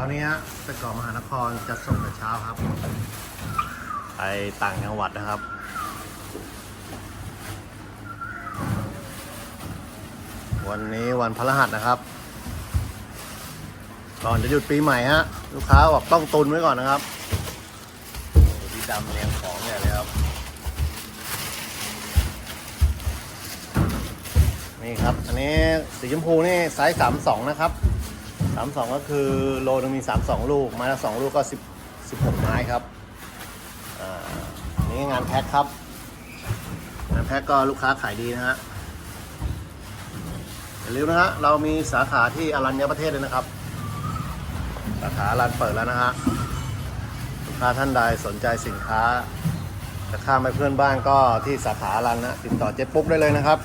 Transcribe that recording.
วันนี้ฮะไปเกาะมหานครจะส่งแต่เช้าครับ ไปต่างจังหวัดนะครับวันนี้วันพฤหัสนะครับ ก่อนจะหยุดปีใหม่ฮะ ลูกค้าบอกต้องตุนไว้ก่อนนะครับดูพี่ดำเรียงของเนี่ยเลยครับ นี่ครับ อันนี้สีชมพูนี่ไซส์สามสองนะครับ สามสองก็คือโลนึงมีสามสองลูก ไม้ละสองลูกก็สิบสิบหกไม้ครับอ่านี่งานแพ็คครับ งานแพ็คก็ลูกค้าขายดีนะฮะอย่าลืมนะฮะ เรามีสาขาที่อรัญญประเทศเลยนะครับ สาขาอรันเปิดแล้วนะฮะ ลูกค้าท่านใดสนใจสินค้าจะข้ามไปเพื่อนบ้านก็ที่สาขาอรันนะ ติดต่อเจ๊ปุ๊กได้เลยนะครับ